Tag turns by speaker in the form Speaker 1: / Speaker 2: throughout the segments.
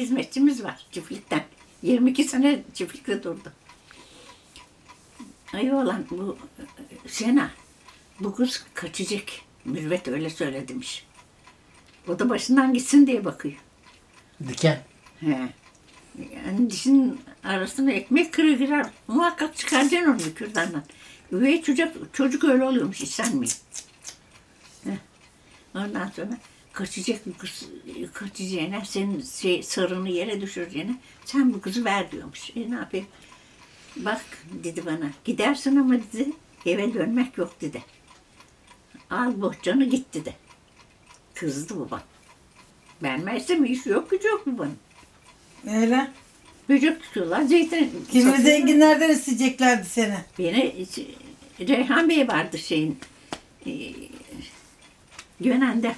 Speaker 1: hizmetçimiz var çiftlikten. 22 sene çiftlikte durdu. Ay oğlan bu Sena bu kız kaçacak. Mürvet öyle söyle demiş. O da başından gitsin diye bakıyor.
Speaker 2: Diken.
Speaker 1: He. Yani dişin arasına ekmek kırı girer. Muhakkak çıkaracaksın onu kürdandan. Üvey çocuk, çocuk öyle oluyormuş istenmiyor. Heh. Ondan sonra kaçacak bu kız kaçacağına senin şey, sarını yere düşüreceğine sen bu kızı ver diyormuş. E ne yapayım? Bak dedi bana gidersin ama dedi eve dönmek yok dedi. Al bohçanı git dedi. Kızdı babam. Vermezsem iş yok gücü yok babanın.
Speaker 3: Öyle.
Speaker 1: Böcek tutuyorlar. Zeytin
Speaker 3: Kimi
Speaker 1: satıyorlar.
Speaker 3: zenginlerden isteyeceklerdi seni.
Speaker 1: Beni Reyhan Bey vardı şeyin e, Yönen'de.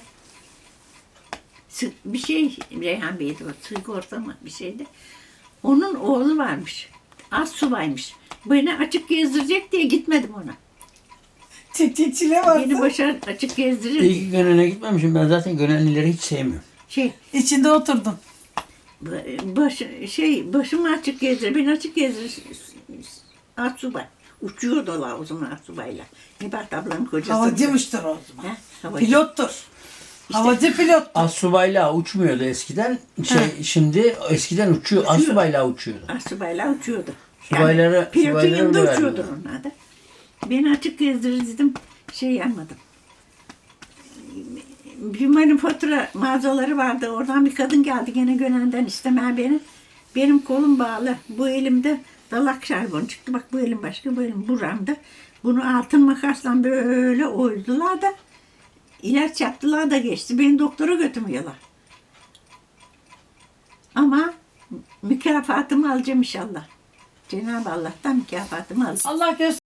Speaker 1: Bir şey Reyhan Bey'di o sigorta mı bir şeydi. Onun oğlu varmış. Az subaymış. Beni açık gezdirecek diye gitmedim ona.
Speaker 3: Çiftçiliğe vardı.
Speaker 1: Beni başa açık gezdirir.
Speaker 2: İyi ki Gönen'e gitmemişim. Ben zaten Gönenlileri hiç sevmiyorum.
Speaker 1: Şey,
Speaker 3: İçinde oturdun.
Speaker 1: baş, şey başımı açık gezdirir. Beni açık gezdirir. Az subay. Uçuyordular o zaman az subayla. Nebat ablanın kocası.
Speaker 3: Havacıymıştır o zaman.
Speaker 1: Ha, havacı.
Speaker 3: Pilottur. Havacı pilot.
Speaker 2: Asubayla uçmuyordu eskiden. Şey, şimdi eskiden uçuyor. Asubayla uçuyordu.
Speaker 1: Asubaylar uçuyordu.
Speaker 2: Subayları-
Speaker 1: pilotun
Speaker 2: subayları
Speaker 1: yanında
Speaker 2: öyle
Speaker 1: uçuyordu onlar da. Beni açık gezdirir dedim. Şey yapmadım. Bir manifatura mağazaları vardı. Oradan bir kadın geldi gene Gönen'den istemeye beni. Benim kolum bağlı. Bu elimde dalak şarbon çıktı. Bak bu elim başka, bu elim buramda. Bunu altın makasla böyle oydular da ilaç yaptılar da geçti. Beni doktora götürmüyorlar. Ama mükafatımı alacağım inşallah. Cenab-ı Allah'tan mükafatımı alacağım.
Speaker 3: Allah göster.